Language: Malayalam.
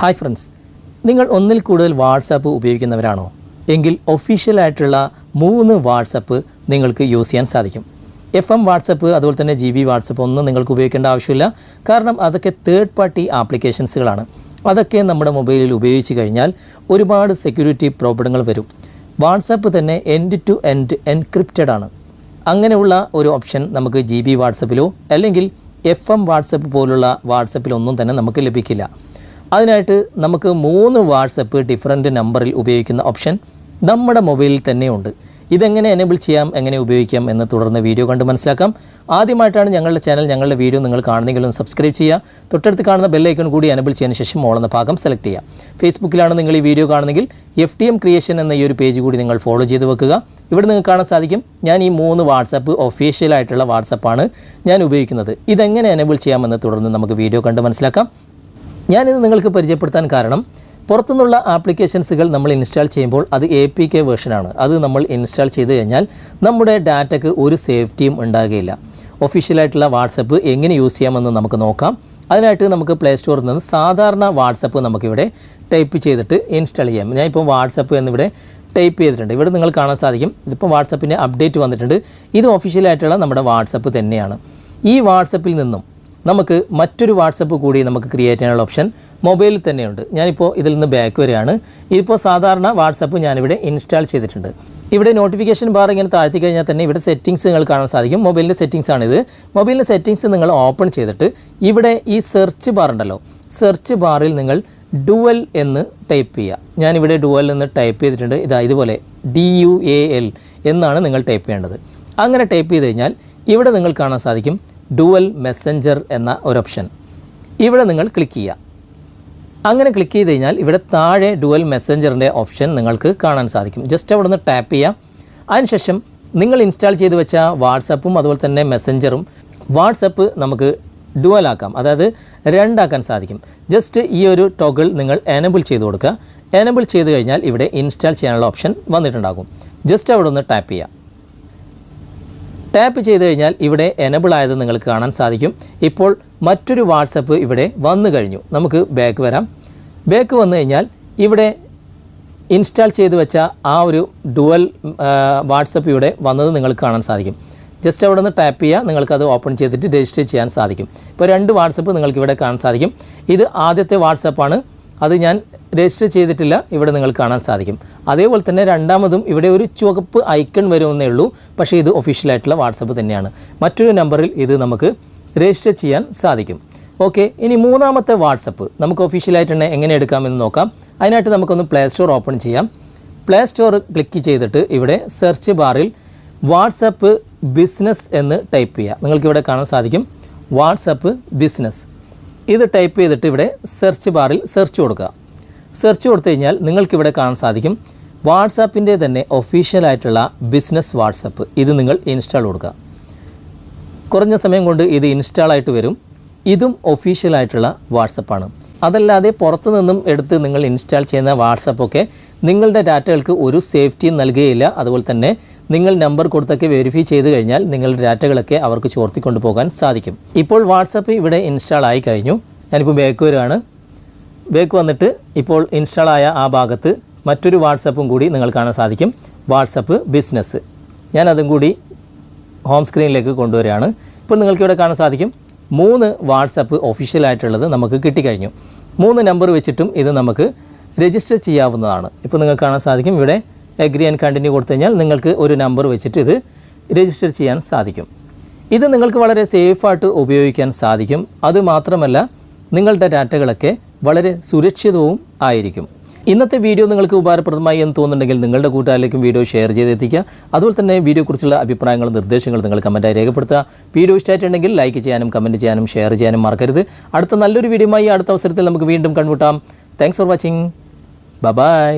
ഹായ് ഫ്രണ്ട്സ് നിങ്ങൾ ഒന്നിൽ കൂടുതൽ വാട്സാപ്പ് ഉപയോഗിക്കുന്നവരാണോ? എങ്കിൽ ഒഫീഷ്യലായിട്ടുള്ള മൂന്ന് വാട്സപ്പ് നിങ്ങൾക്ക് യൂസ് ചെയ്യാൻ സാധിക്കും. എഫ് എം വാട്സപ്പ് അതുപോലെ തന്നെ ജി ബി വാട്സപ്പ് ഒന്നും നിങ്ങൾക്ക് ഉപയോഗിക്കേണ്ട ആവശ്യമില്ല. കാരണം അതൊക്കെ തേർഡ് പാർട്ടി ആപ്ലിക്കേഷൻസുകളാണ് അതൊക്കെ നമ്മുടെ മൊബൈലിൽ ഉപയോഗിച്ച് കഴിഞ്ഞാൽ ഒരുപാട് സെക്യൂരിറ്റി പ്രോബ്ലങ്ങൾ വരും. വാട്സപ്പ് തന്നെ എൻഡ് ടു എൻഡ് എൻക്രിപ്റ്റഡ് ആണ്. അങ്ങനെയുള്ള ഒരു ഓപ്ഷൻ നമുക്ക് ജി ബി വാട്സപ്പിലോ അല്ലെങ്കിൽ എഫ് എം വാട്സപ്പ് പോലുള്ള വാട്സപ്പിലൊന്നും തന്നെ നമുക്ക് ലഭിക്കില്ല. അതിനായിട്ട് നമുക്ക് മൂന്ന് വാട്സപ്പ് ഡിഫറന്റ് നമ്പറിൽ ഉപയോഗിക്കുന്ന ഓപ്ഷൻ നമ്മുടെ മൊബൈലിൽ തന്നെയുണ്ട്. ഇതെങ്ങനെ എനേബിൾ ചെയ്യാം എങ്ങനെ ഉപയോഗിക്കാം എന്ന് തുടർന്ന് വീഡിയോ കണ്ട് മനസ്സിലാക്കാം. ആദ്യമായിട്ടാണ് ഞങ്ങളുടെ ചാനൽ ഞങ്ങളുടെ വീഡിയോ നിങ്ങൾ കാണുന്നെങ്കിലും സബ്സ്ക്രൈബ് ചെയ്യുക. തൊട്ടടുത്ത് കാണുന്ന ബെല്ലൈക്കൺ കൂടി എനേബിൾ ചെയ്യുന്ന ശേഷം ഓളെന്ന ഭാഗം സെലക്ട് ചെയ്യുക. ഫേസ്ബുക്കിലാണ് നിങ്ങൾ ഈ വീഡിയോ കാണുന്നെങ്കിൽ എഫ് ടി എം ക്രിയേഷൻ എന്ന ഈ ഒരു പേജ് കൂടി നിങ്ങൾ ഫോളോ ചെയ്ത് വെക്കുക. ഇവിടെ നിങ്ങൾക്ക് കാണാൻ സാധിക്കും ഞാൻ ഈ മൂന്ന് വാട്സപ്പ് ഒഫീഷ്യലായിട്ടുള്ള വാട്സപ്പാണ് ഞാൻ ഉപയോഗിക്കുന്നത്. ഇതെങ്ങനെ എനേബിൾ ചെയ്യാമെന്ന് തുടർന്ന് നമുക്ക് വീഡിയോ കണ്ട് മനസ്സിലാക്കാം. ഞാനിത് നിങ്ങൾക്ക് പരിചയപ്പെടുത്താൻ കാരണം പുറത്തുനിന്നുള്ള ആപ്ലിക്കേഷൻസുകൾ നമ്മൾ ഇൻസ്റ്റാൾ ചെയ്യുമ്പോൾ അത് എ പി കെ വേർഷനാണ് അത് നമ്മൾ ഇൻസ്റ്റാൾ ചെയ്ത് കഴിഞ്ഞാൽ നമ്മുടെ ഡാറ്റയ്ക്ക് ഒരു സേഫ്റ്റിയും ഉണ്ടാകുകയില്ല. ഒഫീഷ്യലായിട്ടുള്ള വാട്സപ്പ് എങ്ങനെ യൂസ് ചെയ്യാമെന്ന് നമുക്ക് നോക്കാം. അതിനായിട്ട് നമുക്ക് പ്ലേ സ്റ്റോറിൽ നിന്ന് സാധാരണ വാട്സപ്പ് നമുക്കിവിടെ ടൈപ്പ് ചെയ്തിട്ട് ഇൻസ്റ്റാൾ ചെയ്യാം. ഞാൻ ഇപ്പോൾ വാട്സപ്പ് എന്നിവിടെ ടൈപ്പ് ചെയ്തിട്ടുണ്ട്. ഇവിടെ നിങ്ങൾ കാണാൻ സാധിക്കും. ഇതിപ്പോൾ വാട്സപ്പിന്റെ അപ്ഡേറ്റ് വന്നിട്ടുണ്ട്. ഇത് ഒഫീഷ്യലായിട്ടുള്ള നമ്മുടെ വാട്സപ്പ് തന്നെയാണ്. ഈ വാട്സപ്പിൽ നിന്നും നമുക്ക് മറ്റൊരു വാട്സപ്പ് കൂടി നമുക്ക് ക്രിയേറ്റ് ചെയ്യാനുള്ള ഓപ്ഷൻ മൊബൈലിൽ തന്നെയുണ്ട്. ഞാനിപ്പോൾ ഇതിൽ നിന്ന് ബാക്ക് വരികയാണ്. ഇതിപ്പോൾ സാധാരണ വാട്സപ്പ് ഞാനിവിടെ ഇൻസ്റ്റാൾ ചെയ്തിട്ടുണ്ട്. ഇവിടെ നോട്ടിഫിക്കേഷൻ ബാർ ഇങ്ങനെ താഴ്ത്തി കഴിഞ്ഞാൽ തന്നെ ഇവിടെ സെറ്റിങ്സ് നിങ്ങൾ കാണാൻ സാധിക്കും. മൊബൈലിന്റെ സെറ്റിങ്സ് ആണിത്. മൊബൈലിന്റെ സെറ്റിങ്സ് നിങ്ങൾ ഓപ്പൺ ചെയ്തിട്ട് ഇവിടെ ഈ സെർച്ച് ബാർ ഉണ്ടല്ലോ. സെർച്ച് ബാറിൽ നിങ്ങൾ ഡുവൽ എന്ന് ടൈപ്പ് ചെയ്യുക. ഞാനിവിടെ ഡുവൽ എന്ന് ടൈപ്പ് ചെയ്തിട്ടുണ്ട്. ഇതാ ഇതുപോലെ ഡി യു എ എൽ എന്നാണ് നിങ്ങൾ ടൈപ്പ് ചെയ്യേണ്ടത്. അങ്ങനെ ടൈപ്പ് ചെയ്ത് കഴിഞ്ഞാൽ ഇവിടെ നിങ്ങൾ കാണാൻ സാധിക്കും ഡുവൽ മെസ്സഞ്ചർ എന്ന ഒരു ഓപ്ഷൻ. ഇവിടെ നിങ്ങൾ ക്ലിക്ക് ചെയ്യുക. അങ്ങനെ ക്ലിക്ക് ചെയ്ത് കഴിഞ്ഞാൽ ഇവിടെ താഴെ ഡുവൽ മെസ്സഞ്ചറിന്റെ ഓപ്ഷൻ നിങ്ങൾക്ക് കാണാൻ സാധിക്കും. ജസ്റ്റ് അവിടെ നിന്ന് ടാപ്പ് ചെയ്യാം അതിനുശേഷം നിങ്ങൾ ഇൻസ്റ്റാൾ ചെയ്ത് വെച്ച വാട്സപ്പും അതുപോലെ തന്നെ മെസ്സഞ്ചറും വാട്സപ്പ് നമുക്ക് ഡുവൽ ആക്കാം. അതായത് രണ്ടാക്കാൻ സാധിക്കും. ജസ്റ്റ് ഈ ഒരു ടോഗിൾ നിങ്ങൾ എനബിൾ ചെയ്ത് കൊടുക്കുക. എനബിൾ ചെയ്ത് കഴിഞ്ഞാൽ ഇവിടെ ഇൻസ്റ്റാൾ ചെയ്യാനുള്ള ഓപ്ഷൻ വന്നിട്ടുണ്ടാകും. ജസ്റ്റ് അവിടെ ഒന്ന് ടാപ്പ് ചെയ്യാം ടാപ്പ് ചെയ്ത് കഴിഞ്ഞാൽ ഇവിടെ എനബിൾ ആയത് നിങ്ങൾക്ക് കാണാൻ സാധിക്കും. ഇപ്പോൾ മറ്റൊരു വാട്സപ്പ് ഇവിടെ വന്നു കഴിഞ്ഞു. നമുക്ക് ബാക്ക് വരാം. ബാക്ക് വന്നു കഴിഞ്ഞാൽ ഇവിടെ ഇൻസ്റ്റാൾ ചെയ്ത് വെച്ച ആ ഒരു ഡുവൽ വാട്സപ്പ് ഇവിടെ വന്നത് നിങ്ങൾക്ക് കാണാൻ സാധിക്കും. ജസ്റ്റ് അവിടെ നിന്ന് ടാപ്പ് ചെയ്യുക നിങ്ങൾക്കത് ഓപ്പൺ ചെയ്തിട്ട് രജിസ്റ്റർ ചെയ്യാൻ സാധിക്കും. ഇപ്പോൾ രണ്ട് വാട്സപ്പ് നിങ്ങൾക്ക് ഇവിടെ കാണാൻ സാധിക്കും. ഇത് ആദ്യത്തെ വാട്സപ്പാണ് അത് ഞാൻ രജിസ്റ്റർ ചെയ്തിട്ടില്ല. ഇവിടെ നിങ്ങൾ കാണാൻ സാധിക്കും. അതേപോലെ തന്നെ രണ്ടാമതും ഇവിടെ ഒരു ചുവപ്പ് ഐക്കൺ വരുമെന്നേ ഉള്ളൂ. പക്ഷേ ഇത് ഒഫീഷ്യലായിട്ടുള്ള വാട്സപ്പ് തന്നെയാണ്. മറ്റൊരു നമ്പറിൽ ഇത് നമുക്ക് രജിസ്റ്റർ ചെയ്യാൻ സാധിക്കും. ഓക്കെ ഇനി മൂന്നാമത്തെ വാട്സപ്പ്. നമുക്ക് ഒഫീഷ്യലായിട്ട് തന്നെ എങ്ങനെ എടുക്കാമെന്ന് നോക്കാം. അതിനായിട്ട് നമുക്കൊന്ന് പ്ലേ സ്റ്റോർ ഓപ്പൺ ചെയ്യാം. പ്ലേ സ്റ്റോർ ക്ലിക്ക് ചെയ്തിട്ട് ഇവിടെ സെർച്ച് ബാറിൽ വാട്സപ്പ് ബിസിനസ് എന്ന് ടൈപ്പ് ചെയ്യുക. നിങ്ങൾക്കിവിടെ കാണാൻ സാധിക്കും. വാട്സപ്പ് ബിസിനസ് ഇത് ടൈപ്പ് ചെയ്തിട്ട് ഇവിടെ സെർച്ച് ബാറിൽ സെർച്ച് കൊടുക്കുക. സെർച്ച് കൊടുത്തു കഴിഞ്ഞാൽ നിങ്ങൾക്കിവിടെ കാണാൻ സാധിക്കും വാട്സാപ്പിന്റെ തന്നെ ഒഫീഷ്യലായിട്ടുള്ള ബിസിനസ് വാട്സപ്പ്. ഇത് നിങ്ങൾ ഇൻസ്റ്റാൾ കൊടുക്കുക. കുറഞ്ഞ സമയം കൊണ്ട് ഇത് ഇൻസ്റ്റാൾ ആയിട്ട് വരും. ഇതും ഒഫീഷ്യലായിട്ടുള്ള വാട്സപ്പാണ് അതല്ലാതെ പുറത്തു നിന്നും എടുത്ത് നിങ്ങൾ ഇൻസ്റ്റാൾ ചെയ്യുന്ന വാട്സപ്പൊക്കെ നിങ്ങളുടെ ഡാറ്റകൾക്ക് ഒരു സേഫ്റ്റിയും നൽകുകയില്ല. അതുപോലെ തന്നെ നിങ്ങൾ നമ്പർ കൊടുത്തൊക്കെ വെരിഫൈ ചെയ്ത് കഴിഞ്ഞാൽ നിങ്ങളുടെ ഡാറ്റകളൊക്കെ അവർക്ക് ചോർത്തി കൊണ്ടുപോകാൻ സാധിക്കും. ഇപ്പോൾ വാട്സപ്പ് ഇവിടെ ഇൻസ്റ്റാൾ ആയി കഴിഞ്ഞു. ഞാനിപ്പോൾ ബാക്ക് വരുവാണ് ബാക്ക് വന്നിട്ട് ഇപ്പോൾ ഇൻസ്റ്റാൾ ആയ ആ ഭാഗത്ത് മറ്റൊരു വാട്സപ്പും കൂടി നിങ്ങൾ കാണാൻ സാധിക്കും. വാട്സപ്പ് ബിസിനസ് ഞാനതും കൂടി ഹോം സ്ക്രീനിലേക്ക് കൊണ്ടുവരികയാണ്. ഇപ്പോൾ നിങ്ങൾക്ക് ഇവിടെ കാണാൻ സാധിക്കും. മൂന്ന് വാട്സപ്പ് ഒഫീഷ്യലായിട്ടുള്ളത് നമുക്ക് കിട്ടിക്കഴിഞ്ഞു. മൂന്ന് നമ്പർ വെച്ചിട്ടും ഇത് നമുക്ക് രജിസ്റ്റർ ചെയ്യാവുന്നതാണ്. ഇപ്പോൾ നിങ്ങൾക്ക് കാണാൻ സാധിക്കും. ഇവിടെ എഗ്രി ആൻഡ് കണ്ടിന്യൂ കൊടുത്തു കഴിഞ്ഞാൽ നിങ്ങൾക്ക് ഒരു നമ്പർ വെച്ചിട്ട് ഇത് രജിസ്റ്റർ ചെയ്യാൻ സാധിക്കും. ഇത് നിങ്ങൾക്ക് വളരെ സേഫായിട്ട് ഉപയോഗിക്കാൻ സാധിക്കും. അതുമാത്രമല്ല നിങ്ങളുടെ ഡാറ്റകളൊക്കെ വളരെ സുരക്ഷിതവും ആയിരിക്കും. ഇന്നത്തെ വീഡിയോ നിങ്ങൾക്ക് ഉപകാരപ്രദമായി എന്ന് തോന്നുന്നുണ്ടെങ്കിൽ നിങ്ങളുടെ കൂട്ടുകാരിലേക്കും വീഡിയോ ഷെയർ ചെയ്തെത്തിക്കുക. അതുപോലെ തന്നെ വീഡിയോയെക്കുറിച്ചുള്ള അഭിപ്രായങ്ങളും നിർദ്ദേശങ്ങളും നിങ്ങൾ കമന്റായി രേഖപ്പെടുത്തുക. വീഡിയോ ഇഷ്ടമായിട്ടുണ്ടെങ്കിൽ ലൈക്ക് ചെയ്യാനും കമന്റ് ചെയ്യാനും ഷെയർ ചെയ്യാനും മറക്കരുത്. അടുത്ത നല്ലൊരു വീഡിയോയുമായി അടുത്ത അവസരത്തിൽ നമുക്ക് വീണ്ടും കണ്ടുമുട്ടാം. Thanks for watching bye